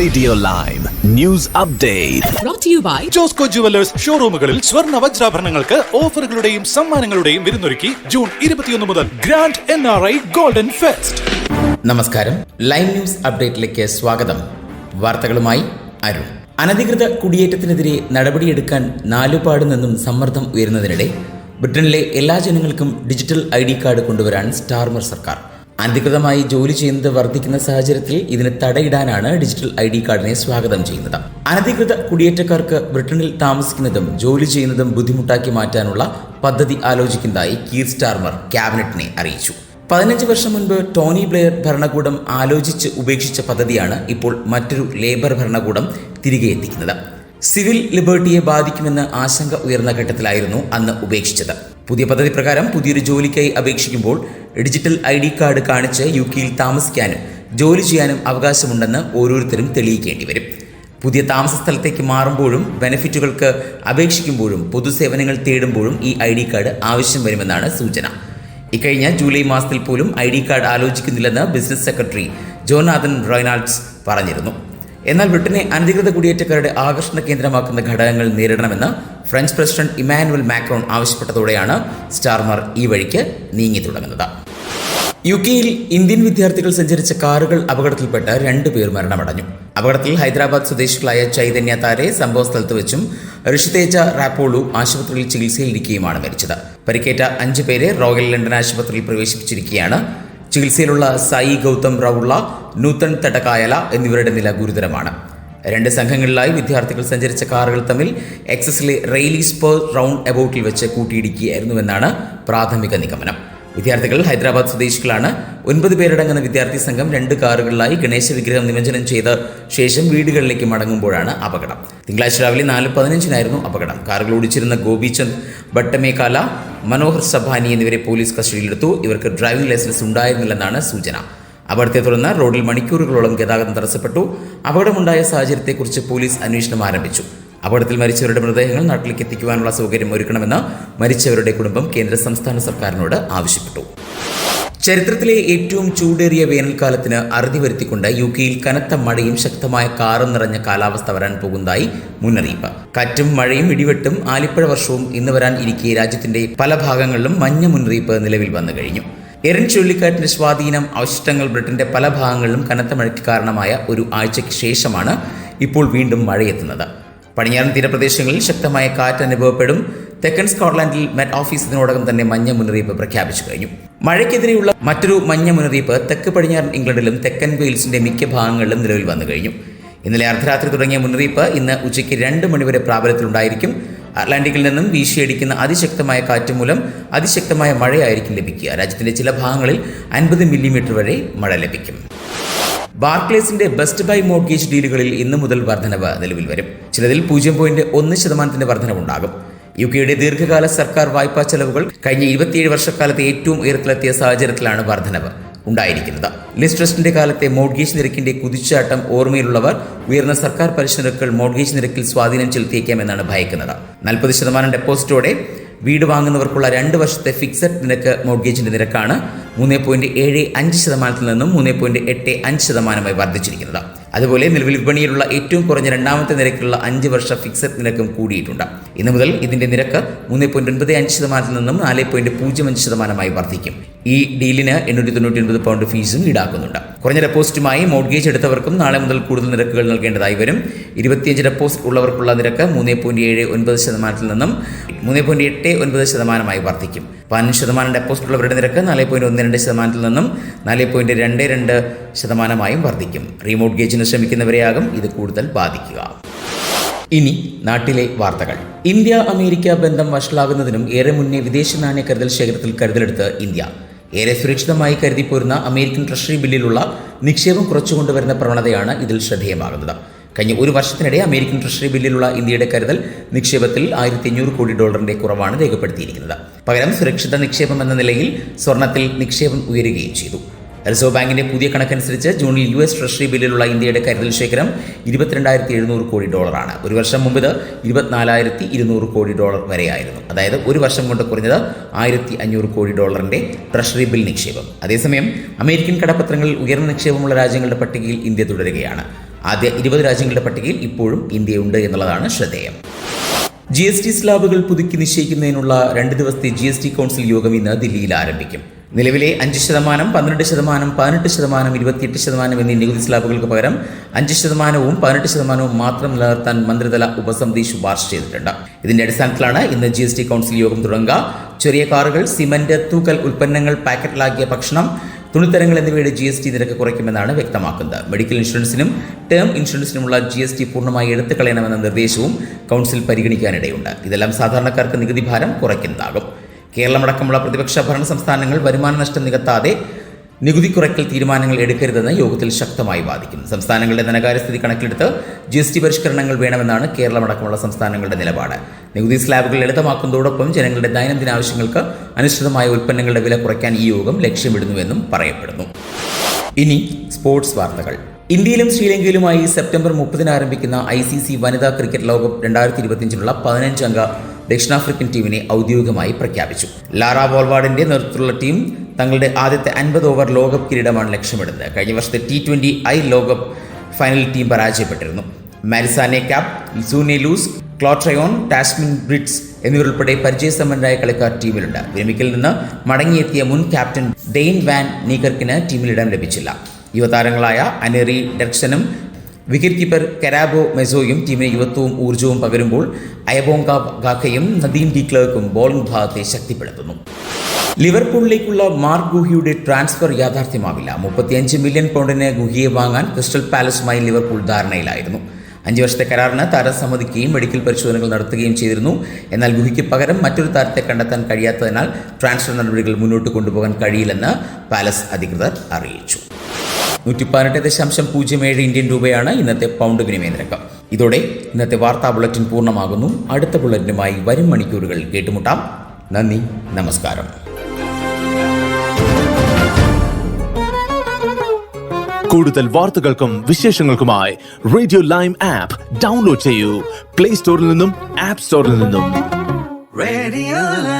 Radio live news update Josco jewellers ഷോറൂമുകളിൽ സ്വർണ വജ്രാഭരണങ്ങൾക്ക് ഓഫറുകളുടെയും സമ്മാനങ്ങളുടെയും വിരുന്നൊരുക്കി ജൂൺ ഇരുപത്തിയൊന്ന് മുതൽ grand N R I golden fest. നമസ്കാരം. ലൈവ് ന്യൂസ് അപ്ഡേറ്റിലേക്ക് സ്വാഗതം. വാർത്തകളുമായി അരുൺ. അനധികൃത കുടിയേറ്റത്തിനെതിരെ നടപടിയെടുക്കാൻ നാലുപാട് നിന്നും സമ്മർദ്ദം ഉയരുന്നതിനിടെ ബ്രിട്ടനിലെ എല്ലാ ജനങ്ങൾക്കും ഡിജിറ്റൽ ഐ ഡി കാർഡ് കൊണ്ടുവരാൻ സ്റ്റാർമർ സർക്കാർ അനധികൃതമായി ജോലി ചെയ്യുന്നത് വർദ്ധിക്കുന്ന സാഹചര്യത്തിൽ ഇതിന് തടയിടാനാണ് ഡിജിറ്റൽ ഐ ഡി കാർഡിനെ സ്വാഗതം ചെയ്യുന്നത്. അനധികൃത കുടിയേറ്റക്കാർക്ക് ബ്രിട്ടനിൽ താമസിക്കുന്നതും ജോലി ചെയ്യുന്നതും ബുദ്ധിമുട്ടാക്കി മാറ്റാനുള്ള പദ്ധതി ആലോചിക്കുന്നതായി കീർ സ്റ്റാർമർ ക്യാബിനറ്റിനെ അറിയിച്ചു. പതിനഞ്ച് വർഷം മുൻപ് ടോണി ബ്ലെയർ ഭരണകൂടം ആലോചിച്ച് ഉപേക്ഷിച്ച പദ്ധതിയാണ് ഇപ്പോൾ മറ്റൊരു ലേബർ ഭരണകൂടം തിരികെ എത്തിക്കുന്നത്. സിവിൽ ലിബർട്ടിയെ ബാധിക്കുമെന്ന് ആശങ്ക ഉയർന്ന ഘട്ടത്തിലായിരുന്നു അന്ന് ഉപേക്ഷിച്ചത്. പുതിയ പദ്ധതി പ്രകാരം പുതിയൊരു ജോലിക്കായി അപേക്ഷിക്കുമ്പോൾ ഡിജിറ്റൽ ഐ ഡി കാർഡ് കാണിച്ച് യു കെയിൽ താമസിക്കാനും ജോലി ചെയ്യാനും അവകാശമുണ്ടെന്ന് ഓരോരുത്തരും തെളിയിക്കേണ്ടി വരും. പുതിയ താമസ സ്ഥലത്തേക്ക് മാറുമ്പോഴും ബെനിഫിറ്റുകൾക്ക് അപേക്ഷിക്കുമ്പോഴും പൊതുസേവനങ്ങൾ തേടുമ്പോഴും ഈ ഐ ഡി കാർഡ് ആവശ്യം വരുമെന്നാണ് സൂചന. ഇക്കഴിഞ്ഞ ജൂലൈ മാസത്തിൽ പോലും ഐ ഡി കാർഡ് ആലോചിക്കുന്നില്ലെന്ന് ബിസിനസ് സെക്രട്ടറി ജോനാഥൻ റോയ്നാൾഡ്സ് പറഞ്ഞിരുന്നു. എന്നാൽ ബ്രിട്ടനെ അനധികൃത കുടിയേറ്റക്കാരുടെ ആകർഷണ കേന്ദ്രമാക്കുന്ന ഘടകങ്ങൾ നേരിടണമെന്ന് ഫ്രഞ്ച് പ്രസിഡന്റ് ഇമാനുവൽ മാക്രോൺ ആവശ്യപ്പെട്ടതോടെയാണ് സ്റ്റാർമർ ഈ വഴിക്ക് നീങ്ങി തുടങ്ങുന്നത്. യു കെയിൽ ഇന്ത്യൻ വിദ്യാർത്ഥികൾ സഞ്ചരിച്ച കാറുകൾ അപകടത്തിൽപ്പെട്ട് രണ്ടുപേർ മരണമടഞ്ഞു. അപകടത്തിൽ ഹൈദരാബാദ് സ്വദേശികളായ ചൈതന്യ താരെ സംഭവ സ്ഥലത്ത് വെച്ചും ഋഷിതേജ റാപ്പോളു ആശുപത്രിയിൽ ചികിത്സയിലിരിക്കുകയുമാണ് മരിച്ചത്. പരിക്കേറ്റ അഞ്ചു പേരെ റോയൽ ലണ്ടൻ ആശുപത്രിയിൽ പ്രവേശിപ്പിച്ചിരിക്കുകയാണ് ചികിത്സയിലുള്ള സായി ഗൗതം റൗള്ള നൂതൻ തടകായല എന്നിവരുടെ നില ഗുരുതരമാണ്. രണ്ട് സംഘങ്ങളിലായി വിദ്യാർത്ഥികൾ സഞ്ചരിച്ച കാറുകൾ തമ്മിൽ എക്സസിലെ റെയിലി സ്പേർ റൗണ്ട് എബൌട്ടിൽ വെച്ച് കൂട്ടിയിടിക്കുകയായിരുന്നുവെന്നാണ് പ്രാഥമിക നിഗമനം. വിദ്യാർത്ഥികൾ ഹൈദരാബാദ് സ്വദേശികളാണ്. ഒൻപത് പേരടങ്ങുന്ന വിദ്യാർത്ഥി സംഘം രണ്ട് കാറുകളിലായി ഗണേശ വിഗ്രഹം നിമജ്ജനം ചെയ്ത ശേഷം വീടുകളിലേക്ക് മടങ്ങുമ്പോഴാണ് അപകടം. തിങ്കളാഴ്ച രാവിലെ നാല് പതിനഞ്ചിനായിരുന്നു അപകടം. കാറുകൾ ഓടിച്ചിരുന്ന ഗോപിചന്ദ് ഭട്ടമേക്കാല മനോഹർ സഭാനി എന്നിവരെ പോലീസ് കസ്റ്റഡിയിലെടുത്തു. ഇവർക്ക് ഡ്രൈവിംഗ് ലൈസൻസ് ഉണ്ടായിരുന്നില്ലെന്നാണ് സൂചന. അപകടത്തെ തുടർന്ന് റോഡിൽ മണിക്കൂറുകളോളം ഗതാഗതം തടസ്സപ്പെട്ടു. അപകടമുണ്ടായ സാഹചര്യത്തെക്കുറിച്ച് പോലീസ് അന്വേഷണം ആരംഭിച്ചു. അപകടത്തിൽ മരിച്ചവരുടെ മൃതദേഹങ്ങൾ നാട്ടിലേക്ക് എത്തിക്കുവാനുള്ള സൗകര്യം ഒരുക്കണമെന്ന് മരിച്ചവരുടെ കുടുംബം കേന്ദ്ര സംസ്ഥാന സർക്കാരിനോട് ആവശ്യപ്പെട്ടു. ചരിത്രത്തിലെ ഏറ്റവും ചൂടേറിയ വേനൽക്കാലത്തിന് അറുതി വരുത്തിക്കൊണ്ട് യു കെയിൽ കനത്ത മഴയും ശക്തമായ കാറും നിറഞ്ഞ കാലാവസ്ഥ വരാൻ പോകുന്നതായി മുന്നറിയിപ്പ്. കാറ്റും മഴയും ഇടിവെട്ടും ആലിപ്പഴ വർഷവും ഇന്ന് വരാൻ ഇരിക്കെ രാജ്യത്തിന്റെ പല ഭാഗങ്ങളിലും മഞ്ഞ മുന്നറിയിപ്പ് നിലവിൽ വന്നു കഴിഞ്ഞു. എറിൻ ചുഴലിക്കാറ്റിന്റെ സ്വാധീനം അവശിഷ്ടങ്ങൾ ബ്രിട്ടന്റെ പല ഭാഗങ്ങളിലും കനത്ത മഴയ്ക്ക് കാരണമായ ഒരു ആഴ്ചയ്ക്ക് ശേഷമാണ് ഇപ്പോൾ വീണ്ടും മഴയെത്തുന്നത്. പടിഞ്ഞാറൻ തീരപ്രദേശങ്ങളിൽ ശക്തമായ കാറ്റ് അനുഭവപ്പെടും. തെക്കൻ സ്കോട്ട്ലാൻഡിൽ മെറ്റ് ഓഫീസ് തന്നെ മഞ്ഞ മുന്നറിയിപ്പ് പ്രഖ്യാപിച്ചു കഴിഞ്ഞു. മഴയ്ക്കെതിരെയുള്ള മറ്റൊരു മഞ്ഞ മുന്നറിയിപ്പ് തെക്ക് പടിഞ്ഞാറൻ ഇംഗ്ലണ്ടിലും തെക്കൻ വെയിൽസിന്റെ മിക്ക ഭാഗങ്ങളിലും നിലവിൽ വന്നു കഴിഞ്ഞു. ഇന്നലെ അർദ്ധരാത്രി തുടങ്ങിയ മുന്നറിയിപ്പ് ഇന്ന് ഉച്ചയ്ക്ക് രണ്ട് മണിവരെ പ്രാബല്യത്തിലുണ്ടായിരിക്കും അറ്റ്ലാന്റിക്കിൽ നിന്നും വീശിയടിക്കുന്ന അതിശക്തമായ കാറ്റ് മൂലം അതിശക്തമായ മഴയായിരിക്കും ലഭിക്കുക. രാജ്യത്തിന്റെ ചില ഭാഗങ്ങളിൽ അൻപത് മില്ലിമീറ്റർ വരെ മഴ ലഭിക്കും. ബാർക്ലേസിന്റെ ബെസ്റ്റ് ബൈ മോർഗേജ് ഡീലുകളിൽ ഇന്നു മുതൽ വർധനവ് നിലവിൽ വരും. ചിലതിൽ പൂജ്യം പോയിന്റ് ഒന്ന് ശതമാനത്തിന്റെ വർധനവുണ്ടാകും. യു കെയുടെ ദീർഘകാല സർക്കാർ വായ്പാ ചെലവുകൾ കഴിഞ്ഞ ഇരുപത്തിയേഴ് വർഷക്കാലത്ത് ഏറ്റവും ഉയരത്തിലെത്തിയ സാഹചര്യത്തിലാണ് വർധനവ് ഉണ്ടായിരിക്കുന്നത്. ലിസ് ട്രസ്റ്റിന്റെ കാലത്തെ മോർഗേജ് നിരക്കിന്റെ കുതിച്ചാട്ടം ഓർമ്മയിലുള്ളവർ ഉയർന്ന സർക്കാർ പലിശ നിരക്കുകൾ മോർഗേജ് നിരക്കിൽ സ്വാധീനം ചെലുത്തിയേക്കാമെന്നാണ് ഭയക്കുന്നത്. നാൽപ്പത് ശതമാനം ഡെപ്പോസിറ്റോടെ വീട് വാങ്ങുന്നവർക്കുള്ള രണ്ട് വർഷത്തെ ഫിക്സഡ് നിരക്ക് മോർഗേജിന്റെ നിരക്കാണ് മൂന്ന് പോയിന്റ് ഏഴ് അഞ്ച് ശതമാനത്തിൽ നിന്നും മൂന്ന് പോയിന്റ് എട്ട് അഞ്ച് ശതമാനമായി വർദ്ധിച്ചിരിക്കുന്നത്. അതുപോലെ നിലവിൽ വിപണിയിലുള്ള ഏറ്റവും കുറഞ്ഞ രണ്ടാമത്തെ നിരക്കിലുള്ള അഞ്ച് വർഷ ഫിക്സഡ് നിരക്കും കൂടിയിട്ടുണ്ട്. ഇന്നു മുതൽ ഇതിന്റെ നിരക്ക് മൂന്ന് പോയിന്റ് ഒൻപത് അഞ്ച് ശതമാനത്തിൽ നിന്നും നാല് പോയിന്റ് പൂജ്യം അഞ്ച് ശതമാനമായി വർദ്ധിക്കും. ഈ ഡീലിന് എണ്ണൂറ്റി തൊണ്ണൂറ്റി ഒൻപത് പൗണ്ട് ഫീസും ഈടാക്കുന്നുണ്ട്. കുറഞ്ഞ ഡെപ്പോസിറ്റുമായി മോഡ്ഗേജ് എടുത്തവർക്കും നാളെ മുതൽ കൂടുതൽ നിരക്കുകൾ നൽകേണ്ടതായി വരും. ഇരുപത്തിയഞ്ച് ഡെപ്പോസിറ്റ് ഉള്ളവർക്കുള്ള നിരക്ക് മൂന്ന് പോയിന്റ് ഏഴ് ഒൻപത് ശതമാനത്തിൽ നിന്നും മൂന്ന് പോയിന്റ് എട്ട് ഒൻപത് ശതമാനമായി വർദ്ധിക്കും. പതിനഞ്ച് ശതമാനം ഡെപ്പോസിറ്റ് ഉള്ളവരുടെ നിരക്ക് നാല് പോയിന്റ് ഒന്ന് രണ്ട് ശതമാനത്തിൽ നിന്നും നാല് പോയിന്റ് രണ്ട് രണ്ട് ശതമാനമായും വർദ്ധിക്കും. റീമോഡ്ഗേജിന് ശ്രമിക്കുന്നവരെയാകും ഇത് കൂടുതൽ ബാധിക്കുക. ഇനി നാട്ടിലെ വാർത്തകൾ. ഇന്ത്യ അമേരിക്ക ബന്ധം വഷളാകുന്നതിനും ഏറെ മുന്നേ വിദേശ നാണ്യ കരുതൽ ശേഖരത്തിൽ കരുതലെടുത്ത് ഇന്ത്യ. ഏറെ സുരക്ഷിതമായി കരുതിപ്പോരുന്ന അമേരിക്കൻ ട്രഷറി ബില്ലിലുള്ള നിക്ഷേപം കുറച്ചുകൊണ്ടുവരുന്ന പ്രവണതയാണ് ഇതിൽ ശ്രദ്ധേയമാകുന്നത്. കഴിഞ്ഞ ഒരു വർഷത്തിനിടെ അമേരിക്കൻ ട്രഷറി ബില്ലിലുള്ള ഇന്ത്യയുടെ കരുതൽ നിക്ഷേപത്തിൽ ആയിരത്തി അഞ്ഞൂറ് കോടി ഡോളറിന്റെ കുറവാണ് രേഖപ്പെടുത്തിയിരിക്കുന്നത്. പകരം സുരക്ഷിത നിക്ഷേപം എന്ന നിലയിൽ സ്വർണത്തിൽ നിക്ഷേപം ഉയരുകയും ചെയ്തു. റിസർവ് ബാങ്കിന്റെ പുതിയ കണക്കനുസരിച്ച് ജൂണിൽ യു എസ് ട്രഷറി ബില്ലിലുള്ള ഇന്ത്യയുടെ കരുതൽ ശേഖരം ഇരുപത്തിരണ്ടായിരത്തി എഴുന്നൂറ് കോടി ഡോളറാണ്. ഒരു വർഷം മുമ്പ് ഇത് ഇരുപത്തിനാലായിരത്തി ഇരുന്നൂറ് കോടി ഡോളർ വരെയായിരുന്നു. അതായത് ഒരു വർഷം കൊണ്ട് കുറഞ്ഞത് ആയിരത്തി അഞ്ഞൂറ് കോടി ഡോളറിന്റെ ട്രഷറി ബിൽ നിക്ഷേപം. അതേസമയം അമേരിക്കൻ കടപ്പത്രങ്ങളിൽ ഉയർന്ന നിക്ഷേപമുള്ള രാജ്യങ്ങളുടെ പട്ടികയിൽ ഇന്ത്യ തുടരുകയാണ്. ആദ്യ ഇരുപത് രാജ്യങ്ങളുടെ പട്ടികയിൽ ഇപ്പോഴും ഇന്ത്യയുണ്ട് എന്നുള്ളതാണ് ശ്രദ്ധേയം. ജി എസ് ടി സ്ലാബുകൾ പുതുക്കി നിശ്ചയിക്കുന്നതിനുള്ള രണ്ട് ദിവസത്തെ ജി എസ് ടി കൗൺസിൽ യോഗം ഇന്ന് ദില്ലിയിൽ ആരംഭിക്കും. നിലവിലെ അഞ്ച് ശതമാനം പന്ത്രണ്ട് ശതമാനം പതിനെട്ട് ശതമാനം ഇരുപത്തിയെട്ട് ശതമാനം എന്നീ നികുതി സ്ലാബുകൾക്ക് പകരം അഞ്ച് ശതമാനവും പതിനെട്ട് ശതമാനവും മാത്രം നിലനിർത്താൻ മന്ത്രിതല ഉപസമിതി ശുപാർശ ചെയ്തിട്ടുണ്ട്. ഇതിന്റെ അടിസ്ഥാനത്തിലാണ് ഇന്ന് ജി കൗൺസിൽ യോഗം തുടങ്ങുക. ചെറിയ കാറുകൾ സിമന്റ് തൂക്കൽ ഉൽപ്പന്നങ്ങൾ പാക്കറ്റിലാക്കിയ ഭക്ഷണം തുണിത്തരങ്ങൾ എന്നിവയുടെ ജി എസ് ടി നിരക്ക് കുറയ്ക്കുമെന്നാണ് വ്യക്തമാക്കുന്നത്. മെഡിക്കൽ ഇൻഷുറൻസിനും ടേം ഇൻഷുറൻസിനുമുള്ള ജി എസ് ടി പൂർണമായി എടുത്തു കളയണമെന്ന നിർദ്ദേശവും കൗൺസിൽ പരിഗണിക്കാനിടയുണ്ട്. ഇതെല്ലാം സാധാരണക്കാർക്ക് നികുതി ഭാരം കുറയ്ക്കുന്നതാകും. കേരളമടക്കമുള്ള പ്രതിപക്ഷ ഭരണ സംസ്ഥാനങ്ങൾ വരുമാന നഷ്ടം നികത്താതെ നികുതി കുറയ്ക്കൽ തീരുമാനങ്ങൾ എടുക്കരുതെന്ന് യോഗത്തിൽ ശക്തമായി വാദിക്കുന്നു. സംസ്ഥാനങ്ങളുടെ ധനകാര്യസ്ഥിതി കണക്കിലെടുത്ത് ജി എസ് ടി പരിഷ്കരണങ്ങൾ വേണമെന്നാണ് കേരളമടക്കമുള്ള സംസ്ഥാനങ്ങളുടെ നിലപാട്. നികുതി സ്ലാബുകൾ ലളിതമാക്കുന്നതോടൊപ്പം ജനങ്ങളുടെ ദൈനംദിന ആവശ്യങ്ങൾക്ക് അനുസൃതമായ ഉൽപ്പന്നങ്ങളുടെ വില കുറയ്ക്കാൻ ഈ യോഗം ലക്ഷ്യമിടുന്നുവെന്നും പറയപ്പെടുന്നു. ഇനി സ്പോർട്സ് വാർത്തകൾ. ഇന്ത്യയിലും ശ്രീലങ്കയിലുമായി സെപ്റ്റംബർ മുപ്പതിന് ആരംഭിക്കുന്ന ഐ സി സി വനിതാ ക്രിക്കറ്റ് ലോകകപ്പ് രണ്ടായിരത്തി ഇരുപത്തിയഞ്ചിനുള്ള പതിനഞ്ചംഗ ദക്ഷിണാഫ്രിക്കൻ ടീമിനെ ഔദ്യോഗികമായി പ്രഖ്യാപിച്ചു. ലാറ ബോൾവാർഡിന്റെ നേതൃത്വത്തിലുള്ള ടീം തങ്ങളുടെ ആദ്യത്തെ അൻപത് ഓവർ ലോകകപ്പ് കിരീടമാണ് ലക്ഷ്യമിടുന്നത്. കഴിഞ്ഞ വർഷത്തെ ടി ട്വന്റി ഐ ലോകകപ്പ് ഫൈനൽ ടീം പരാജയപ്പെട്ടിരുന്നു. മാരിസാനെ ക്യാപ് സൂനെ ലൂസ് ക്ലോട്രയോൺ ടാസ്മിൻ ബ്രിഡ്സ് എന്നിവരുൾപ്പെടെ പരിചയസമ്പന്നരായ കളിക്കാർ ടീമിലുണ്ട്. വിരമിക്കൽ നിന്ന് മടങ്ങിയെത്തിയ മുൻ ക്യാപ്റ്റൻ ഡെയിൻ വാൻ നീക്കർക്കിന് ടീമിൽ ഇടം ലഭിച്ചില്ല. യുവതാരങ്ങളായ അനേറി ഡെർക്സനും വിക്കറ്റ് കീപ്പർ കരാബോ മെസോയും ടീമിന് യുവത്വവും ഊർജവും പകരുമ്പോൾ അയബോങ്ക ഗാഖയും നദീം ഡി ക്ലർക്കും ബോളിംഗ് ഭാഗത്തെ ശക്തിപ്പെടുത്തുന്നു. ലിവർപൂളിലേക്കുള്ള മാർക്ക് ഗുഹിയുടെ ട്രാൻസ്ഫർ യാഥാർത്ഥ്യമാവില്ല. മുപ്പത്തിയഞ്ച് മില്യൺ പൗണ്ടിന് ഗുഹിയെ വാങ്ങാൻ ക്രിസ്റ്റൽ പാലസുമായി ലിവർപൂൾ ധാരണയിലായിരുന്നു. അഞ്ച് വർഷത്തെ കരാറിന് താരം സമ്മതിക്കുകയും മെഡിക്കൽ പരിശോധനകൾ നടത്തുകയും ചെയ്തിരുന്നു. എന്നാൽ ഗുഹിക്ക് പകരം മറ്റൊരു താരത്തെ കണ്ടെത്താൻ കഴിയാത്തതിനാൽ ട്രാൻസ്ഫർ നടപടികൾ മുന്നോട്ട് കൊണ്ടുപോകാൻ കഴിയില്ലെന്ന് പാലസ് അധികൃതർ അറിയിച്ചു. നൂറ്റി പതിനെട്ട് ദശാംശം പൂജ്യം ഏഴ് ഇന്ത്യൻ രൂപയാണ് ഇന്നത്തെ പൗണ്ട് വിനിമയ നിരക്ക് ഇതോടെ ഇന്നത്തെ വാർത്താ ബുള്ളറ്റിൻ പൂർണമാകുന്നു. അടുത്ത ബുള്ളറ്റിനുമായി വരും മണിക്കൂറുകൾ കേട്ടുമുട്ടാം നന്ദി നമസ്കാരം. കൂടുതൽ വാർത്തകൾക്കും വിശേഷങ്ങൾക്കുമായി റേഡിയോ ലൈം ആപ്പ് ഡൗൺലോഡ് ചെയ്യൂ. പ്ലേ സ്റ്റോറിൽ നിന്നും ആപ്പ് സ്റ്റോറിൽ നിന്നും. Live.